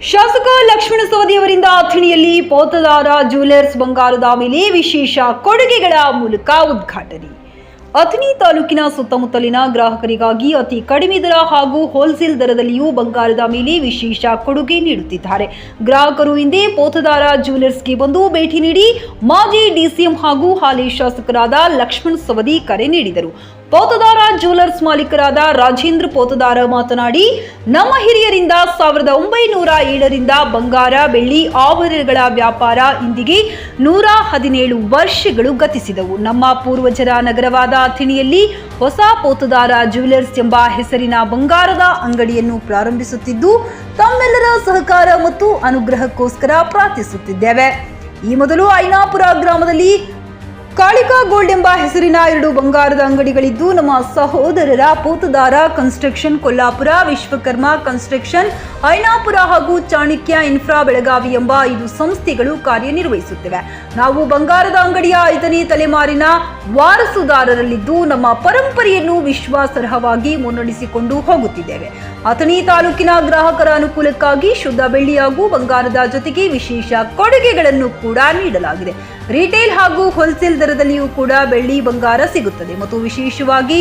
ಶಾಸಕ ಲಕ್ಷ್ಮಣ ಸವದಿಯವರಿಂದ ಅಥಣಿಯಲ್ಲಿ ಪೋತದಾರ ಜ್ಯುವೆಲರ್ಸ್ ಬಂಗಾರದ ಮೇಲೆ ವಿಶೇಷ ಕೊಡುಗೆಗಳ ಮೂಲಕ ಉದ್ಘಾಟನೆ. ಅಥಣಿ ತಾಲೂಕಿನ ಸುತ್ತಮುತ್ತಲಿನ ಗ್ರಾಹಕರಿಗಾಗಿ ಅತಿ ಕಡಿಮೆ ದರ ಹಾಗೂ ಹೋಲ್ಸೇಲ್ ದರದಲ್ಲಿಯೂ ಬಂಗಾರದ ಮೇಲೆ ವಿಶೇಷ ಕೊಡುಗೆ ನೀಡುತ್ತಿದ್ದಾರೆ. ಗ್ರಾಹಕರು ಹಿಂದೆ ಪೋತದಾರ ಜ್ಯುವೆಲರ್ಸ್ಗೆ ಬಂದು ಭೇಟಿ ನೀಡಿ ಮಾಜಿ ಡಿಸಿಎಂ ಹಾಗೂ ಹಾಲಿ ಶಾಸಕರಾದ ಲಕ್ಷ್ಮಣ್ ಸವದಿ ಕರೆ ನೀಡಿದರು. ಪೋತದಾರ ಜ್ಯುವೆಲರ್ಸ್ ಮಾಲೀಕರಾದ ರಾಜೇಂದ್ರ ಪೋತದಾರ ಮಾತನಾಡಿ, ನಮ್ಮ ಹಿರಿಯರಿಂದ ಸಾವಿರದ ಒಂಬೈನೂರ ಏಳರಿಂದ ಬಂಗಾರ, ಬೆಳ್ಳಿ, ಆಭರಣಗಳ ವ್ಯಾಪಾರ ಇಂದಿಗೆ ನೂರ ಹದಿನೇಳು ವರ್ಷಗಳು ಗತಿಸಿದವು. ನಮ್ಮ ಪೂರ್ವಜರ ನಗರವಾದ ಅಥಣಿಯಲ್ಲಿ ಹೊಸ ಪೋತದಾರ ಜ್ಯುವೆಲರ್ಸ್ ಎಂಬ ಹೆಸರಿನ ಬಂಗಾರದ ಅಂಗಡಿಯನ್ನು ಪ್ರಾರಂಭಿಸುತ್ತಿದ್ದು, ತಮ್ಮೆಲ್ಲರ ಸಹಕಾರ ಮತ್ತು ಅನುಗ್ರಹಕ್ಕೋಸ್ಕರ ಪ್ರಾರ್ಥಿಸುತ್ತಿದ್ದೇವೆ. ಈ ಮೊದಲು ಐನಾಪುರ ಗ್ರಾಮದಲ್ಲಿ ಕಾಳಿಕಾ ಗೋಲ್ಡ್ ಎಂಬ ಹೆಸರಿನ ಎರಡು ಬಂಗಾರದ ಅಂಗಡಿಗಳಿದ್ದು, ನಮ್ಮ ಸಹೋದರರ ಪೋತದಾರ ಕನ್ಸ್ಟ್ರಕ್ಷನ್ ಕೊಲ್ಲಾಪುರ, ವಿಶ್ವಕರ್ಮ ಕನ್ಸ್ಟ್ರಕ್ಷನ್, ಐನಾಪುರ ಹಾಗೂ ಚಾಣಕ್ಯ ಇನ್ಫ್ರಾ ಬೆಳಗಾವಿ ಎಂಬ ಐದು ಸಂಸ್ಥೆಗಳು ಕಾರ್ಯನಿರ್ವಹಿಸುತ್ತಿವೆ. ನಾವು ಬಂಗಾರದ ಅಂಗಡಿಯ ಐದನೇ ತಲೆಮಾರಿನ ವಾರಸುದಾರರಲ್ಲಿದ್ದು, ನಮ್ಮ ಪರಂಪರೆಯನ್ನು ವಿಶ್ವಾಸಾರ್ಹವಾಗಿ ಮುನ್ನಡೆಸಿಕೊಂಡು ಹೋಗುತ್ತಿದ್ದೇವೆ. ಅಥಣಿ ತಾಲೂಕಿನ ಗ್ರಾಹಕರ ಅನುಕೂಲಕ್ಕಾಗಿ ಶುದ್ಧ ಬೆಳ್ಳಿ ಹಾಗೂ ಬಂಗಾರದ ಜೊತೆಗೆ ವಿಶೇಷ ಕೊಡುಗೆಗಳನ್ನು ಕೂಡ ನೀಡಲಾಗಿದೆ. ರಿಟೇಲ್ ಹಾಗೂ ಹೋಲ್ಸೇಲ್ ದರದಲ್ಲಿಯೂ ಕೂಡ ಬೆಳ್ಳಿ ಬಂಗಾರ ಸಿಗುತ್ತದೆ. ಮತ್ತು ವಿಶೇಷವಾಗಿ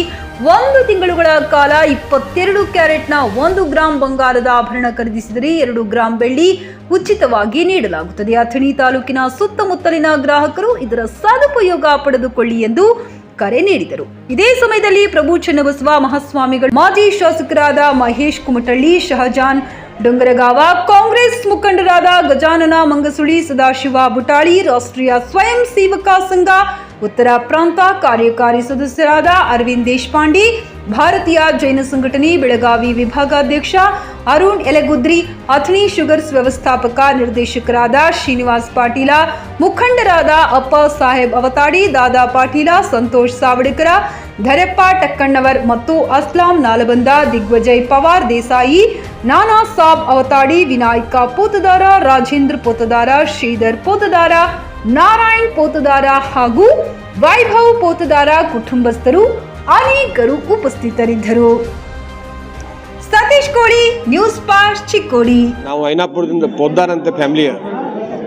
ಒಂದು ತಿಂಗಳುಗಳ ಕಾಲ ಇಪ್ಪತ್ತೆರಡು ಕ್ಯಾರೆಟ್ನ ಒಂದು ಗ್ರಾಂ ಬಂಗಾರದ ಆಭರಣ ಖರೀದಿಸಿದರೆ ಎರಡು ಗ್ರಾಂ ಬೆಳ್ಳಿ ಉಚಿತವಾಗಿ ನೀಡಲಾಗುತ್ತದೆ. ಅಥಣಿ ತಾಲೂಕಿನ ಸುತ್ತಮುತ್ತಲಿನ ಗ್ರಾಹಕರು ಇದರ ಸದುಪಯೋಗ ಪಡೆದುಕೊಳ್ಳಿ ಎಂದು ಕರೆ ನೀಡಿದರು. ಇದೇ ಸಮಯದಲ್ಲಿ ಪ್ರಭು ಚನ್ನಬಸವ ಮಹಾಸ್ವಾಮಿಗಳು ಮಾಜಿ ಶಾಸಕರಾದ ಮಹೇಶ್ ಕುಮಟಳ್ಳಿ, ಶಹಜಾನ್ ಡೊಂಗರಗಾವ ಕಾಂಗ್ರೆಸ್ ಮುಖಂಡರಾದ ಗಜಾನನ ಮಂಗಸುಳಿ, ಸದಾಶಿವ ಬುಟಾಳಿ, ರಾಷ್ಟ್ರೀಯ ಸ್ವಯಂ ಸೇವಕ ಸಂಘ, ಉತ್ತರ ಪ್ರಾಂತ ಕಾರ್ಯಕಾರಿ ಸದಸ್ಯರಾದ ಅರವಿಂದ್ ದೇಶಪಾಂಡೆ, ಭಾರತೀಯ ಜೈನ ಸಂಘಟನೆ, ಬೆಳಗಾವಿ ವಿಭಾಗಾಧ್ಯಕ್ಷ ಅರುಣ್ ಎಲೆಗುದ್ರಿ, ಅಥಣಿ ಶುಗರ್ಸ್ ವ್ಯವಸ್ಥಾಪಕ ನಿರ್ದೇಶಕರಾದ ಶ್ರೀನಿವಾಸ್ ಪಾಟೀಲ, ಮುಖಂಡರಾದ ಅಪ್ಪ ಸಾಹೇಬ್ ಅವತಾಡಿ, ದಾದಾ ಪಾಟೀಲ, ಸಂತೋಷ್ ಸಾವಡೇಕರ, ಧರೆಪ್ಪ ಟಕ್ಕಣ್ಣವರ್ ಮತ್ತು ಅಸ್ಲಾಂ ನಾಲಬಂದ ದಿಗ್ವಜಯ್ ಪವಾರ್ ದೇಸಾಯಿ ನಾನಾ ಸಾಬ್ ಅವತಾಡಿ ವಿನಾಯಕ ಪೋತದಾರ, ರಾಜೇಂದ್ರ ಪೋತದಾರ, ಶ್ರೀಧರ್ ಪೋತದಾರ, ನಾರಾಯಣ್ ಪೋತದಾರ ಹಾಗೂ ವೈಭವ್ ಪೋತದಾರ ಕುಟುಂಬಸ್ಥರು ಅನೇಕರು ಉಪಸ್ಥಿತರಿದ್ದರು. ಸತೀಶ್ ಕೋಳಿ ನ್ಯೂಸ್ ಪಾಸ್ ಚಿಕ್ಕೋಡಿ. ನಾವು ಐನಾಪುರದಿಂದ ಪೋದ್ದಾರ ಅಂತ ಫ್ಯಾಮಿಲಿ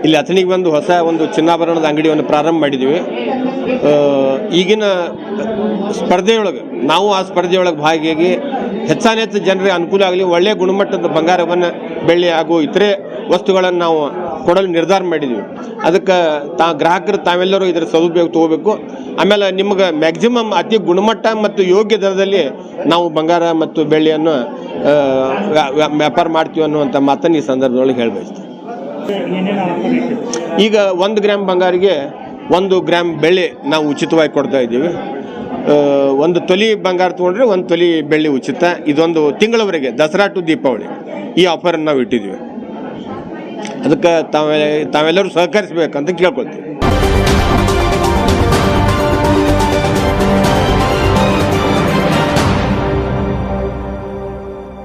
ಇಲ್ಲಿ ಅಥಣಿಗೆ ಬಂದು ಹೊಸ ಒಂದು ಚಿನ್ನಾಭರಣದ ಅಂಗಡಿಯನ್ನು ಪ್ರಾರಂಭ ಮಾಡಿದ್ದೀವಿ. ಈಗಿನ ಸ್ಪರ್ಧೆಯೊಳಗೆ, ನಾವು ಆ ಸ್ಪರ್ಧೆಯೊಳಗೆ ಭಾಗಿಯಾಗಿ ಹೆಚ್ಚಾನೆಚ್ಚು ಜನರಿಗೆ ಅನುಕೂಲ ಆಗಲಿ ಒಳ್ಳೆಯ ಗುಣಮಟ್ಟದ ಬಂಗಾರವನ್ನು, ಬೆಳ್ಳಿ ಹಾಗೂ ಇತರೆ ವಸ್ತುಗಳನ್ನು ನಾವು ಕೊಡಲು ನಿರ್ಧಾರ ಮಾಡಿದ್ವಿ. ಅದಕ್ಕೆ ತಾ, ಗ್ರಾಹಕರು ತಾವೆಲ್ಲರೂ ಇದರ ಸದುಪಯೋಗ ತಗೋಬೇಕು. ಆಮೇಲೆ ನಿಮ್ಗೆ ಮ್ಯಾಕ್ಸಿಮಮ್ ಅತಿ ಗುಣಮಟ್ಟ ಮತ್ತು ಯೋಗ್ಯ ದರದಲ್ಲಿ ನಾವು ಬಂಗಾರ ಮತ್ತು ಬೆಳ್ಳಿಯನ್ನು ವ್ಯಾ- ವ್ಯಾ- ವ್ಯಾಪಾರ ಮಾಡ್ತೀವಿ ಅನ್ನುವಂಥ ಮಾತನ್ನು ಈ ಸಂದರ್ಭದೊಳಗೆ ಇಟ್ಟಿದೆ ಈಗ ಒಂದು ಗ್ರಾಮ್ ಬಂಗಾರಿಗೆ ಒಂದು ಗ್ರಾಮ್ ಬೆಳ್ಳಿ ನಾವು ಉಚಿತವಾಗಿ ಕೊಡ್ತಾ ಇದ್ದೀವಿ. ಒಂದು ತೊಲಿ ಬಂಗಾರ ತೊಗೊಂಡ್ರೆ ಒಂದು ತೊಲಿ ಬೆಳ್ಳಿ ಉಚಿತ ಇದೊಂದು ತಿಂಗಳವರೆಗೆ, ದಸರಾ ಟು ದೀಪಾವಳಿ, ಈ ಆಫರನ್ನು ನಾವು ಇಟ್ಟಿದ್ದೀವಿ ಅದಕ್ಕೆ ತಾವೆ, ತಾವೆಲ್ಲರೂ ಸಹಕರಿಸಬೇಕಂತ ಕೇಳ್ಕೊಳ್ತೀವಿ.